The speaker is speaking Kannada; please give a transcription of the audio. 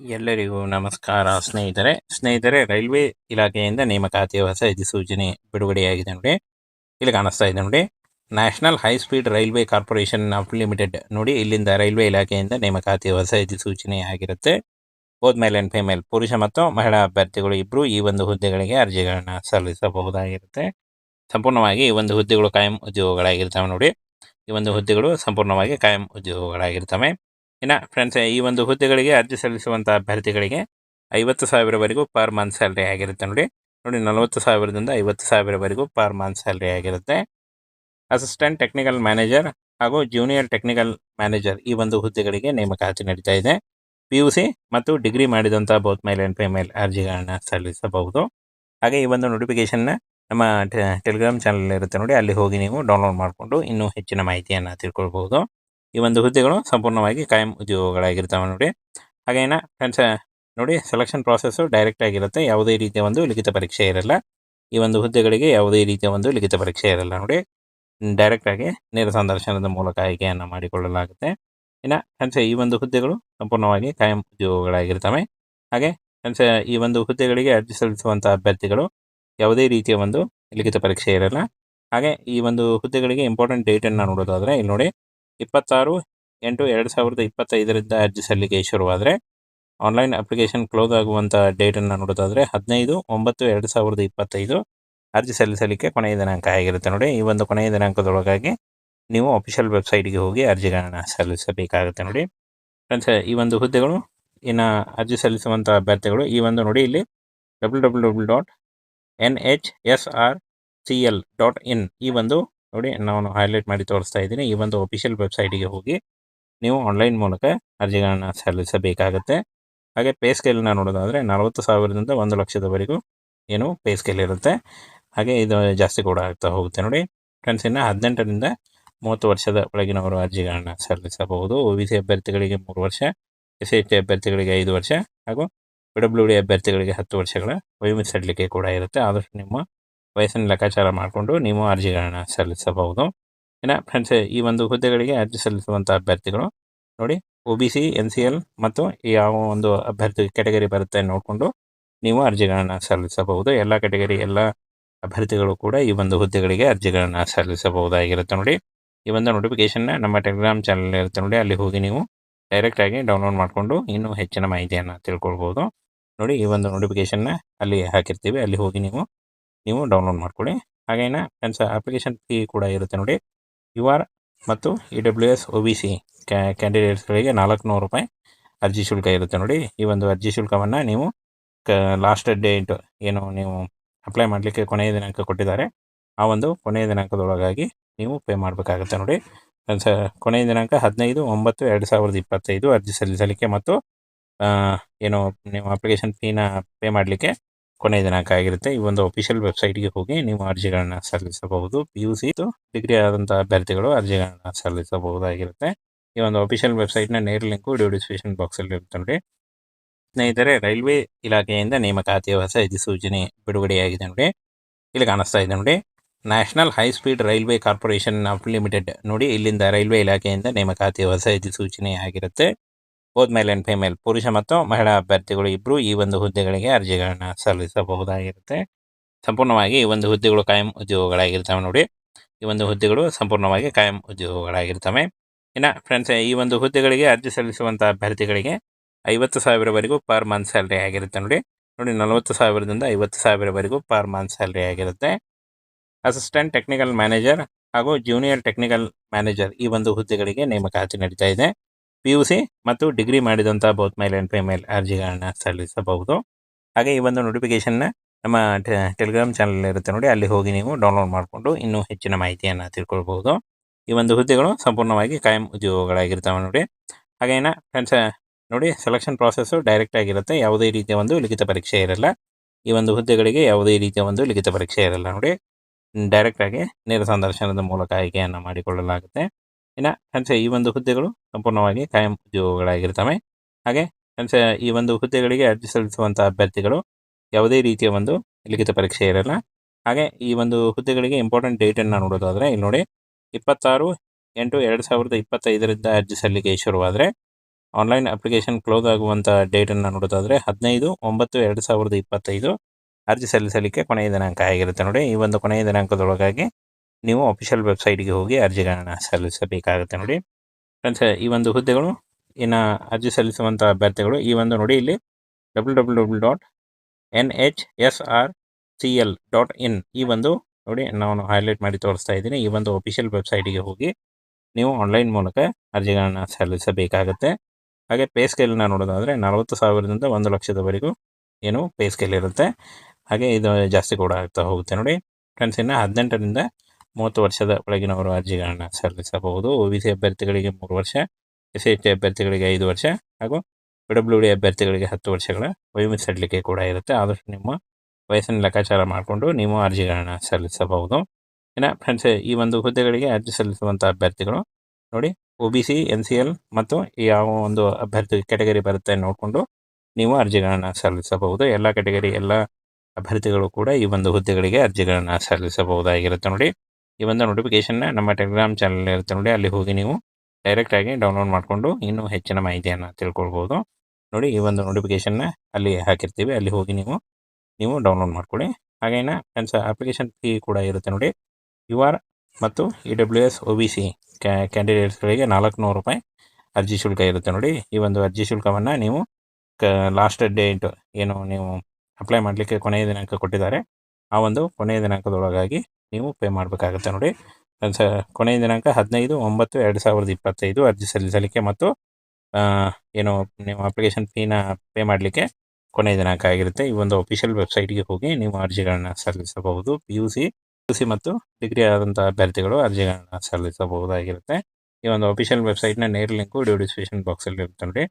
ಎಲ್ಲರಿಗೂ ನಮಸ್ಕಾರ. ಸ್ನೇಹಿತರೆ ಸ್ನೇಹಿತರೆ, ರೈಲ್ವೆ ಇಲಾಖೆಯಿಂದ ನೇಮಕಾತಿ ಹೊಸ ಅಧಿಸೂಚನೆ ಬಿಡುಗಡೆಯಾಗಿದೆ ನೋಡಿ. ಇಲ್ಲಿ ಕಾಣಿಸ್ತಾ ಇದೆ ನೋಡಿ. National high speed railway corporation of limited ನೋಡಿ. ಇಲ್ಲಿಂದ ರೈಲ್ವೆ ಇಲಾಖೆಯಿಂದ ನೇಮಕಾತಿ ಹೊಸ ಅಧಿಸೂಚನೆ ಆಗಿರುತ್ತೆ. ಬೋತ್ ಮೇಲ್ ಆ್ಯಂಡ್ ಫಿಮೇಲ್ ಪುರುಷ ಮತ್ತು ಮಹಿಳಾ ಅಭ್ಯರ್ಥಿಗಳು ಇಬ್ಬರು ಈ ಒಂದು ಹುದ್ದೆಗಳಿಗೆ ಅರ್ಜಿಗಳನ್ನು ಸಲ್ಲಿಸಬಹುದಾಗಿರುತ್ತೆ. ಸಂಪೂರ್ಣವಾಗಿ ಈ ಒಂದು ಹುದ್ದೆಗಳು ಕಾಯಂ ಉದ್ಯೋಗಗಳಾಗಿರ್ತವೆ ನೋಡಿ. ಈ ಒಂದು ಹುದ್ದೆಗಳು ಸಂಪೂರ್ಣವಾಗಿ ಕಾಯಂ ಉದ್ಯೋಗಗಳಾಗಿರ್ತವೆ. ಇನ್ನು ಫ್ರೆಂಡ್ಸ್ ಈ ಒಂದು ಹುದ್ದೆಗಳಿಗೆ ಅರ್ಜಿ ಸಲ್ಲಿಸುವಂಥ ಅಭ್ಯರ್ಥಿಗಳಿಗೆ ಐವತ್ತು ಸಾವಿರವರೆಗೂ ಪರ್ ಮಂತ್ ಸ್ಯಾಲ್ರಿ ಆಗಿರುತ್ತೆ ನೋಡಿ. ನೋಡಿ, ನಲವತ್ತು ಸಾವಿರದಿಂದ ಐವತ್ತು ಸಾವಿರವರೆಗೂ ಪರ್ ಮಂತ್ ಸ್ಯಾಲ್ರಿ ಆಗಿರುತ್ತೆ. ಅಸಿಸ್ಟೆಂಟ್ ಟೆಕ್ನಿಕಲ್ ಮ್ಯಾನೇಜರ್ ಹಾಗೂ ಜೂನಿಯರ್ ಟೆಕ್ನಿಕಲ್ ಮ್ಯಾನೇಜರ್ ಈ ಒಂದು ಹುದ್ದೆಗಳಿಗೆ ನೇಮಕಾತಿ ನಡೀತಾ ಇದೆ. ಪಿ ಯು ಸಿ ಮತ್ತು ಡಿಗ್ರಿ ಮಾಡಿದಂಥ ಬೌತ್ ಮೇಲ್ ಆ್ಯಂಡ್ ಫಿಮೇಲ್ ಅರ್ಜಿಗಳನ್ನು ಸಲ್ಲಿಸಬಹುದು. ಹಾಗೆ ಈ ಒಂದು ನೋಟಿಫಿಕೇಷನ್ನ ನಮ್ಮ ಟೆಲಿಗ್ರಾಮ್ ಚಾನಲ್ ಇರುತ್ತೆ ನೋಡಿ. ಅಲ್ಲಿ ಹೋಗಿ ನೀವು ಡೌನ್ಲೋಡ್ ಮಾಡಿಕೊಂಡು ಇನ್ನೂ ಹೆಚ್ಚಿನ ಮಾಹಿತಿಯನ್ನು ತಿಳ್ಕೊಳ್ಬಹುದು. ಈ ಒಂದು ಹುದ್ದೆಗಳು ಸಂಪೂರ್ಣವಾಗಿ ಕಾಯಂ ಉದ್ಯೋಗಗಳಾಗಿರ್ತಾವೆ ನೋಡಿ. ಹಾಗೇನ ಫ್ರೆಂಡ್ಸ್ ನೋಡಿ ಸೆಲೆಕ್ಷನ್ ಪ್ರಾಸೆಸ್ಸು ಡೈರೆಕ್ಟ್ ಆಗಿರುತ್ತೆ. ಯಾವುದೇ ರೀತಿಯ ಒಂದು ಲಿಖಿತ ಪರೀಕ್ಷೆ ಇರಲ್ಲ. ಈ ಒಂದು ಹುದ್ದೆಗಳಿಗೆ ಯಾವುದೇ ರೀತಿಯ ಒಂದು ಲಿಖಿತ ಪರೀಕ್ಷೆ ಇರಲ್ಲ ನೋಡಿ. ಡೈರೆಕ್ಟಾಗಿ ನೇರ ಸಂದರ್ಶನದ ಮೂಲಕ ಆಯ್ಕೆಯನ್ನು ಮಾಡಿಕೊಳ್ಳಲಾಗುತ್ತೆ. ಇನ್ನು ಫ್ರೆಂಡ್ಸ್ ಈ ಒಂದು ಹುದ್ದೆಗಳು ಸಂಪೂರ್ಣವಾಗಿ ಕಾಯಂ ಉದ್ಯೋಗಗಳಾಗಿರ್ತವೆ. ಹಾಗೆ ಫ್ರೆಂಡ್ಸ್ ಈ ಒಂದು ಹುದ್ದೆಗಳಿಗೆ ಅರ್ಜಿ ಸಲ್ಲಿಸುವಂಥ ಅಭ್ಯರ್ಥಿಗಳು ಯಾವುದೇ ರೀತಿಯ ಒಂದು ಲಿಖಿತ ಪರೀಕ್ಷೆ ಇರಲ್ಲ. ಹಾಗೆ ಈ ಒಂದು ಹುದ್ದೆಗಳಿಗೆ ಇಂಪಾರ್ಟೆಂಟ್ ಡೇಟನ್ನು ನೋಡೋದಾದರೆ ಇಲ್ಲಿ ನೋಡಿ. ಇಪ್ಪತ್ತಾರು ಎಂಟು ಎರಡು ಸಾವಿರದ ಇಪ್ಪತ್ತೈದರಿಂದ ಅರ್ಜಿ ಸಲ್ಲಿಕೆ ಶುರುವಾದರೆ ಆನ್ಲೈನ್ ಅಪ್ಲಿಕೇಶನ್ ಕ್ಲೋಸ್ ಆಗುವಂಥ ಡೇಟನ್ನು ನೋಡೋದಾದರೆ ಹದಿನೈದು ಒಂಬತ್ತು ಎರಡು ಸಾವಿರದ ಇಪ್ಪತ್ತೈದು ಅರ್ಜಿ ಸಲ್ಲಿಸಲಿಕ್ಕೆ ಕೊನೆಯ ದಿನಾಂಕ ಆಗಿರುತ್ತೆ ನೋಡಿ. ಈ ಒಂದು ಕೊನೆಯ ದಿನಾಂಕದೊಳಗಾಗಿ ನೀವು ಅಫಿಷಿಯಲ್ ವೆಬ್ಸೈಟ್ಗೆ ಹೋಗಿ ಅರ್ಜಿಗಳನ್ನು ಸಲ್ಲಿಸಬೇಕಾಗುತ್ತೆ ನೋಡಿ. ಫ್ರೆಂಡ್ಸ್ ಈ ಒಂದು ಹುದ್ದೆಗಳು, ಇನ್ನು ಅರ್ಜಿ ಸಲ್ಲಿಸುವಂಥ ಅಭ್ಯರ್ಥಿಗಳು, ಈ ಒಂದು ನೋಡಿ ಇಲ್ಲಿ W W W dot N H S R C L dot in ಈ ಒಂದು ನೋಡಿ ನಾನು ಹೈಲೈಟ್ ಮಾಡಿ ತೋರಿಸ್ತಾ ಇದ್ದೀನಿ. ಈ ಒಂದು ಅಫಿಷಿಯಲ್ ವೆಬ್ಸೈಟಿಗೆ ಹೋಗಿ ನೀವು ಆನ್ಲೈನ್ ಮೂಲಕ ಅರ್ಜಿಗಳನ್ನು ಸಲ್ಲಿಸಬೇಕಾಗುತ್ತೆ. ಹಾಗೆ ಪೇ ಸ್ಕೇಲ್ನ ನೋಡೋದಾದರೆ ನಲವತ್ತು ಸಾವಿರದಿಂದ ಒಂದು ಲಕ್ಷದವರೆಗೂ ಏನು ಪೇ ಸ್ಕೇಲ್ ಇರುತ್ತೆ. ಹಾಗೆ ಇದು ಜಾಸ್ತಿ ಕೂಡ ಆಗ್ತಾ ಹೋಗುತ್ತೆ ನೋಡಿ. ಫ್ರೆಂಡ್ಸ್ ಇನ್ನು ಹದಿನೆಂಟರಿಂದ ಮೂವತ್ತು ವರ್ಷದ ಒಳಗಿನವರು ಅರ್ಜಿಗಳನ್ನು ಸಲ್ಲಿಸಬಹುದು. ಒ ಬಿ ಸಿ ಅಭ್ಯರ್ಥಿಗಳಿಗೆ ಮೂರು ವರ್ಷ, ಎಸ್ ಟಿ ಅಭ್ಯರ್ಥಿಗಳಿಗೆ ಐದು ವರ್ಷ ಹಾಗೂ ಪಿ ಡಬ್ಲ್ಯೂ ಡಿ ಅಭ್ಯರ್ಥಿಗಳಿಗೆ ಹತ್ತು ವರ್ಷಗಳ ವಯೋಮಿತಿ ಕೂಡ ಇರುತ್ತೆ. ಆದಷ್ಟು ನಿಮ್ಮ ವಯಸ್ಸನ್ನು ಲೆಕ್ಕಾಚಾರ ಮಾಡಿಕೊಂಡು ನೀವು ಅರ್ಜಿಗಳನ್ನು ಸಲ್ಲಿಸಬಹುದು. ಇನ್ನು ಫ್ರೆಂಡ್ಸ್ ಈ ಒಂದು ಹುದ್ದೆಗಳಿಗೆ ಅರ್ಜಿ ಸಲ್ಲಿಸುವಂಥ ಅಭ್ಯರ್ಥಿಗಳು ನೋಡಿ O B C N C L ಮತ್ತು ಯಾವ ಒಂದು ಅಭ್ಯರ್ಥಿ ಕೆಟಗರಿ ಬರುತ್ತೆ ನೋಡಿಕೊಂಡು ನೀವು ಅರ್ಜಿಗಳನ್ನು ಸಲ್ಲಿಸಬಹುದು. ಎಲ್ಲ ಕೆಟಗರಿ ಎಲ್ಲ ಅಭ್ಯರ್ಥಿಗಳು ಕೂಡ ಈ ಒಂದು ಹುದ್ದೆಗಳಿಗೆ ಅರ್ಜಿಗಳನ್ನು ಸಲ್ಲಿಸಬಹುದಾಗಿರುತ್ತೆ ನೋಡಿ. ಈ ಒಂದು ನೋಟಿಫಿಕೇಶನ್ ನಮ್ಮ ಟೆಲಿಗ್ರಾಮ್ ಚಾನಲ್ ಇರುತ್ತೆ ನೋಡಿ. ಅಲ್ಲಿ ಹೋಗಿ ನೀವು ಡೈರೆಕ್ಟಾಗಿ ಡೌನ್ಲೋಡ್ ಮಾಡಿಕೊಂಡು ಇನ್ನೂ ಹೆಚ್ಚಿನ ಮಾಹಿತಿಯನ್ನು ತಿಳ್ಕೊಳ್ಬೋದು. ನೋಡಿ, ಈ ಒಂದು ನೋಟಿಫಿಕೇಷನ್ನ ಅಲ್ಲಿ ಹಾಕಿರ್ತೀವಿ. ಅಲ್ಲಿ ಹೋಗಿ ನೀವು ನೀವು ಡೌನ್ಲೋಡ್ ಮಾಡ್ಕೊಳ್ಳಿ. ಹಾಗೇನ ಫ್ರೆಂಡ್ಸ್ ಅಪ್ಲಿಕೇಶನ್ ಫೀ ಕೂಡ ಇರುತ್ತೆ ನೋಡಿ. ಯು ಆರ್ ಮತ್ತು E W S O B C ಕ್ಯಾಂಡಿಡೇಟ್ಸ್ಗಳಿಗೆ ನಾಲ್ಕುನೂರು ರೂಪಾಯಿ ಅರ್ಜಿ ಶುಲ್ಕ ಇರುತ್ತೆ ನೋಡಿ. ಈ ಒಂದು ಅರ್ಜಿ ಶುಲ್ಕವನ್ನು ನೀವು ಕ ಲಾಸ್ಟ್ ಡೇಟ್ ಏನು ನೀವು ಅಪ್ಲೈ ಮಾಡಲಿಕ್ಕೆ ಕೊನೆಯ ದಿನಾಂಕ ಕೊಟ್ಟಿದ್ದಾರೆ. ಆ ಒಂದು ಕೊನೆಯ ದಿನಾಂಕದೊಳಗಾಗಿ ನೀವು ಪೇ ಮಾಡಬೇಕಾಗುತ್ತೆ ನೋಡಿ. ಸ ಕೊನೆಯ ದಿನಾಂಕ ಹದಿನೈದು ಒಂಬತ್ತು ಎರಡು ಸಾವಿರದ ಇಪ್ಪತ್ತೈದು ಅರ್ಜಿ ಸಲ್ಲಿಸಲಿಕ್ಕೆ ಮತ್ತು ಏನು ನೀವು ಅಪ್ಲಿಕೇಶನ್ ಫೀನ ಪೇ ಮಾಡಲಿಕ್ಕೆ ಕೊನೆಯ ದಿನಾಂಕ ಆಗಿರುತ್ತೆ. ಈ ಒಂದು ಅಫಿಷಿಯಲ್ ವೆಬ್ಸೈಟ್ಗೆ ಹೋಗಿ ನೀವು ಅರ್ಜಿಗಳನ್ನು ಸಲ್ಲಿಸಬಹುದು. ಪಿ ಯು ಸಿ ಡಿಗ್ರಿ ಆದಂತಹ ಅಭ್ಯರ್ಥಿಗಳು ಅರ್ಜಿಗಳನ್ನು ಸಲ್ಲಿಸಬಹುದಾಗಿರುತ್ತೆ. ಈ ಒಂದು ಅಫಿಷಿಯಲ್ ವೆಬ್ಸೈಟ್ನ ನೇರ ಲಿಂಕು ವಿಡಿಯೋ ಡಿಸ್ಕ್ರಿಪ್ಷನ್ ಬಾಕ್ಸಲ್ಲಿ ಇರುತ್ತೆ ನೋಡಿ. ಸ್ನೇಹಿತರೆ, ರೈಲ್ವೆ ಇಲಾಖೆಯಿಂದ ನೇಮಕಾತಿಯ ಹೊಸ ಅಧಿಸೂಚನೆ ಬಿಡುಗಡೆಯಾಗಿದೆ ನೋಡಿ. ಇಲ್ಲಿ ಕಾಣಿಸ್ತಾ ಇದೆ ನೋಡಿ. National high speed railway corporation of limited ನೋಡಿ ಇಲ್ಲಿಂದ ರೈಲ್ವೆ ಇಲಾಖೆಯಿಂದ ನೇಮಕಾತಿಯ ಹೊಸ ಅಧಿಸೂಚನೆ ಆಗಿರುತ್ತೆ. ಬೋತ್ ಮೇಲ್ ಆ್ಯಂಡ್ ಫಿಮೇಲ್ ಪುರುಷ ಮತ್ತು ಮಹಿಳಾ ಅಭ್ಯರ್ಥಿಗಳು ಇಬ್ಬರು ಈ ಒಂದು ಹುದ್ದೆಗಳಿಗೆ ಅರ್ಜಿಗಳನ್ನು ಸಲ್ಲಿಸಬಹುದಾಗಿರುತ್ತೆ. ಸಂಪೂರ್ಣವಾಗಿ ಈ ಒಂದು ಹುದ್ದೆಗಳು ಕಾಯಂ ಉದ್ಯೋಗಗಳಾಗಿರ್ತವೆ ನೋಡಿ. ಈ ಒಂದು ಹುದ್ದೆಗಳು ಸಂಪೂರ್ಣವಾಗಿ ಕಾಯಂ ಉದ್ಯೋಗಗಳಾಗಿರ್ತವೆ. ಇನ್ನು ಫ್ರೆಂಡ್ಸ್ ಈ ಒಂದು ಹುದ್ದೆಗಳಿಗೆ ಅರ್ಜಿ ಸಲ್ಲಿಸುವಂಥ ಅಭ್ಯರ್ಥಿಗಳಿಗೆ ಐವತ್ತು ಸಾವಿರವರೆಗೂ ಪರ್ ಮಂತ್ ಸ್ಯಾಲ್ರಿ ಆಗಿರುತ್ತೆ ನೋಡಿ. ನೋಡಿ, ನಲವತ್ತು ಸಾವಿರದಿಂದ ಐವತ್ತು ಸಾವಿರವರೆಗೂ ಪರ್ ಮಂತ್ ಸ್ಯಾಲ್ರಿ ಆಗಿರುತ್ತೆ. ಅಸಿಸ್ಟೆಂಟ್ ಟೆಕ್ನಿಕಲ್ ಮ್ಯಾನೇಜರ್ ಹಾಗೂ ಜೂನಿಯರ್ ಟೆಕ್ನಿಕಲ್ ಮ್ಯಾನೇಜರ್ ಈ ಒಂದು ಹುದ್ದೆಗಳಿಗೆ ನೇಮಕಾತಿ ನಡೀತಾ ಇದೆ. ಪಿ ಯು ಸಿ ಮತ್ತು ಡಿಗ್ರಿ ಮಾಡಿದಂಥ ಬೌತ್ ಮೇಲ್ ಆ್ಯಂಡ್ ಮೇಲ್ ಅರ್ಜಿಗಳನ್ನು ಸಲ್ಲಿಸಬಹುದು. ಹಾಗೆ ಈ ಒಂದು ನೋಟಿಫಿಕೇಷನ್ನ ನಮ್ಮ ಟೆಲಿಗ್ರಾಮ್ ಚಾನಲ್ ಇರುತ್ತೆ ನೋಡಿ, ಅಲ್ಲಿ ಹೋಗಿ ನೀವು ಡೌನ್ಲೋಡ್ ಮಾಡಿಕೊಂಡು ಇನ್ನೂ ಹೆಚ್ಚಿನ ಮಾಹಿತಿಯನ್ನು ತಿಳ್ಕೊಳ್ಬಹುದು. ಈ ಒಂದು ಹುದ್ದೆಗಳು ಸಂಪೂರ್ಣವಾಗಿ ಕಾಯಂ ಉದ್ಯೋಗಗಳಾಗಿರ್ತವೆ ನೋಡಿ. ಹಾಗೇನ ಫ್ರೆಂಡ್ಸ್ ನೋಡಿ ಸೆಲೆಕ್ಷನ್ ಪ್ರಾಸೆಸ್ಸು ಡೈರೆಕ್ಟ್ ಆಗಿರುತ್ತೆ, ಯಾವುದೇ ರೀತಿಯ ಒಂದು ಲಿಖಿತ ಪರೀಕ್ಷೆ ಇರಲ್ಲ. ಈ ಒಂದು ಹುದ್ದೆಗಳಿಗೆ ಯಾವುದೇ ರೀತಿಯ ಒಂದು ಲಿಖಿತ ಪರೀಕ್ಷೆ ಇರಲ್ಲ ನೋಡಿ. ಡೈರೆಕ್ಟಾಗಿ ನೇರ ಸಂದರ್ಶನದ ಮೂಲಕ ಆಯ್ಕೆಯನ್ನು ಮಾಡಿಕೊಳ್ಳಲಾಗುತ್ತೆ. ಇನ್ನು ಫ್ರೆಂಡ್ಸ್ ಈ ಒಂದು ಹುದ್ದೆಗಳು ಸಂಪೂರ್ಣವಾಗಿ ಕಾಯಂ ಉದ್ಯೋಗಗಳಾಗಿರ್ತವೆ ಹಾಗೆ ಫ್ರೆಂಡ್ಸ್ ಈ ಒಂದು ಹುದ್ದೆಗಳಿಗೆ ಅರ್ಜಿ ಸಲ್ಲಿಸುವಂಥ ಅಭ್ಯರ್ಥಿಗಳು ಯಾವುದೇ ರೀತಿಯ ಒಂದು ಲಿಖಿತ ಪರೀಕ್ಷೆ ಇರಲ್ಲ. ಹಾಗೆ ಈ ಒಂದು ಹುದ್ದೆಗಳಿಗೆ ಇಂಪಾರ್ಟೆಂಟ್ ಡೇಟನ್ನು ನೋಡೋದಾದರೆ ಇಲ್ಲಿ ನೋಡಿ, ಇಪ್ಪತ್ತಾರು ಎಂಟು ಎರಡು ಸಾವಿರದ ಇಪ್ಪತ್ತೈದರಿಂದ ಅರ್ಜಿ ಸಲ್ಲಿಕೆ ಶುರುವಾದರೆ ಆನ್ಲೈನ್ ಅಪ್ಲಿಕೇಶನ್ ಕ್ಲೋಸ್ ಆಗುವಂಥ ಡೇಟನ್ನು ನೋಡೋದಾದರೆ ಹದಿನೈದು ಒಂಬತ್ತು ಎರಡು ಸಾವಿರದ ಇಪ್ಪತ್ತೈದು ಅರ್ಜಿ ಸಲ್ಲಿಸಲಿಕ್ಕೆ ಕೊನೆಯ ದಿನಾಂಕ ಆಗಿರುತ್ತೆ ನೋಡಿ. ಈ ಒಂದು ಕೊನೆಯ ದಿನಾಂಕದೊಳಗಾಗಿ ನೀವು ಅಫಿಷಿಯಲ್ ವೆಬ್ಸೈಟ್ಗೆ ಹೋಗಿ ಅರ್ಜಿಗಳನ್ನು ಸಲ್ಲಿಸಬೇಕಾಗುತ್ತೆ ನೋಡಿ. ಫ್ರೆಂಡ್ಸ್ ಈ ಒಂದು ಹುದ್ದೆಗಳು, ಇನ್ನು ಅರ್ಜಿ ಸಲ್ಲಿಸುವಂಥ ಅಭ್ಯರ್ಥಿಗಳು ಈ ಒಂದು ನೋಡಿ ಇಲ್ಲಿ W W W dot N H S R C L dot in ಈ ಒಂದು ನೋಡಿ ನಾನು ಹೈಲೈಟ್ ಮಾಡಿ ತೋರಿಸ್ತಾ ಇದ್ದೀನಿ. ಈ ಒಂದು ಅಫಿಷಿಯಲ್ ವೆಬ್ಸೈಟಿಗೆ ಹೋಗಿ ನೀವು ಆನ್ಲೈನ್ ಮೂಲಕ ಅರ್ಜಿಗಳನ್ನು ಸಲ್ಲಿಸಬೇಕಾಗುತ್ತೆ. ಹಾಗೆ ಪೇ ಸ್ಕೇಲ್ನ ನೋಡೋದಾದರೆ ನಲವತ್ತು ಸಾವಿರದಿಂದ ಒಂದು ಲಕ್ಷದವರೆಗೂ ಏನು ಪೇ ಸ್ಕೇಲ್ ಇರುತ್ತೆ. ಹಾಗೆ ಇದು ಜಾಸ್ತಿ ಕೂಡ ಆಗ್ತಾ ಹೋಗುತ್ತೆ ನೋಡಿ. ಫ್ರೆಂಡ್ಸ್ ಇನ್ನು ಹದಿನೆಂಟರಿಂದ ಮೂವತ್ತು ವರ್ಷದ ಒಳಗಿನವರು ಅರ್ಜಿಗಳನ್ನು ಸಲ್ಲಿಸಬಹುದು. ಸಿ ಅಭ್ಯರ್ಥಿಗಳಿಗೆ ಮೂರು ವರ್ಷ, ಎಸ್ ಟಿ ಅಭ್ಯರ್ಥಿಗಳಿಗೆ ಐದು ವರ್ಷ ಹಾಗೂ ಡಬ್ಲ್ಯೂ ಡಿ ಅಭ್ಯರ್ಥಿಗಳಿಗೆ ಹತ್ತು ವರ್ಷಗಳ ವಯೋಮಿತಿ ಸಡಿಲಿಕೆ ಕೂಡ ಇರುತ್ತೆ. ಆದಷ್ಟು ನಿಮ್ಮ ವಯಸ್ಸನ್ನು ಲೆಕ್ಕಾಚಾರ ಮಾಡಿಕೊಂಡು ನೀವು ಅರ್ಜಿಗಳನ್ನು ಸಲ್ಲಿಸಬಹುದು. ಇನ್ನು ಫ್ರೆಂಡ್ಸ್ ಈ ಒಂದು ಹುದ್ದೆಗಳಿಗೆ ಅರ್ಜಿ ಸಲ್ಲಿಸುವಂಥ ಅಭ್ಯರ್ಥಿಗಳು ನೋಡಿ, O B C, N C L ಮತ್ತು ಯಾವ ಒಂದು ಅಭ್ಯರ್ಥಿ ಕೆಟಗರಿ ಬರುತ್ತೆ ನೋಡಿಕೊಂಡು ನೀವು ಅರ್ಜಿಗಳನ್ನು ಸಲ್ಲಿಸಬಹುದು. ಎಲ್ಲ ಕೆಟಗರಿ ಎಲ್ಲ ಅಭ್ಯರ್ಥಿಗಳು ಕೂಡ ಈ ಒಂದು ಹುದ್ದೆಗಳಿಗೆ ಅರ್ಜಿಗಳನ್ನು ಸಲ್ಲಿಸಬಹುದಾಗಿರುತ್ತೆ ನೋಡಿ. ಈ ಒಂದು ನೋಟಿಫಿಕೇಷನ್ನ ನಮ್ಮ ಟೆಲಿಗ್ರಾಮ್ ಚಾನಲ್ ಇರುತ್ತೆ ನೋಡಿ, ಅಲ್ಲಿ ಹೋಗಿ ನೀವು ಡೈರೆಕ್ಟಾಗಿ ಡೌನ್ಲೋಡ್ ಮಾಡಿಕೊಂಡು ಇನ್ನೂ ಹೆಚ್ಚಿನ ಮಾಹಿತಿಯನ್ನು ತಿಳ್ಕೊಳ್ಬೋದು. ನೋಡಿ, ಈ ಒಂದು ನೋಟಿಫಿಕೇಷನ್ನ ಅಲ್ಲಿ ಹಾಕಿರ್ತೀವಿ, ಅಲ್ಲಿ ಹೋಗಿ ನೀವು ನೀವು ಡೌನ್ಲೋಡ್ ಮಾಡ್ಕೊಳ್ಳಿ. ಹಾಗೇನ ಫ್ರೆಂಡ್ಸ್ ಅಪ್ಲಿಕೇಶನ್ ಫೀ ಕೂಡ ಇರುತ್ತೆ ನೋಡಿ. ಯು ಆರ್ ಮತ್ತು E W S O B C ಕ್ಯಾಂಡಿಡೇಟ್ಸ್ಗಳಿಗೆ ನಾಲ್ಕುನೂರು ರೂಪಾಯಿ ಅರ್ಜಿ ಶುಲ್ಕ ಇರುತ್ತೆ ನೋಡಿ. ಈ ಒಂದು ಅರ್ಜಿ ಶುಲ್ಕವನ್ನು ನೀವು ಕ ಲಾಸ್ಟ್ ಡೇಟ್ ಏನು ನೀವು ಅಪ್ಲೈ ಮಾಡಲಿಕ್ಕೆ ಕೊನೆಯ ದಿನಾಂಕ ಕೊಟ್ಟಿದ್ದಾರೆ, ಆ ಒಂದು ಕೊನೆಯ ದಿನಾಂಕದೊಳಗಾಗಿ ನೀವು ಪೇ ಮಾಡಬೇಕಾಗುತ್ತೆ ನೋಡಿ. ಕೊನೆಯ ದಿನಾಂಕ ಹದಿನೈದು ಒಂಬತ್ತು ಎರಡು ಸಾವಿರದ ಇಪ್ಪತ್ತೈದು ಅರ್ಜಿ ಸಲ್ಲಿಸಲಿಕ್ಕೆ ಮತ್ತು ಏನು ನೀವು ಅಪ್ಲಿಕೇಶನ್ ಫೀನ ಪೇ ಮಾಡಲಿಕ್ಕೆ ಕೊನೆಯ ದಿನಾಂಕ ಆಗಿರುತ್ತೆ. ಈ ಒಂದು ಅಫಿಷಿಯಲ್ ವೆಬ್ಸೈಟ್ಗೆ ಹೋಗಿ ನೀವು ಅರ್ಜಿಗಳನ್ನು ಸಲ್ಲಿಸಬಹುದು. P U C U C ಮತ್ತು ಡಿಗ್ರಿ ಆದಂಥ ಅಭ್ಯರ್ಥಿಗಳು ಅರ್ಜಿಗಳನ್ನು ಸಲ್ಲಿಸಬಹುದಾಗಿರುತ್ತೆ. ಈ ಒಂದು ಅಫಿಷಿಯಲ್ ವೆಬ್ಸೈಟ್ನ ನೇರ ಲಿಂಕು ಡಿಸ್ಕ್ರಿಪ್ಷನ್ ಬಾಕ್ಸಲ್ಲಿ ಇರುತ್ತೆ ನೋಡಿ.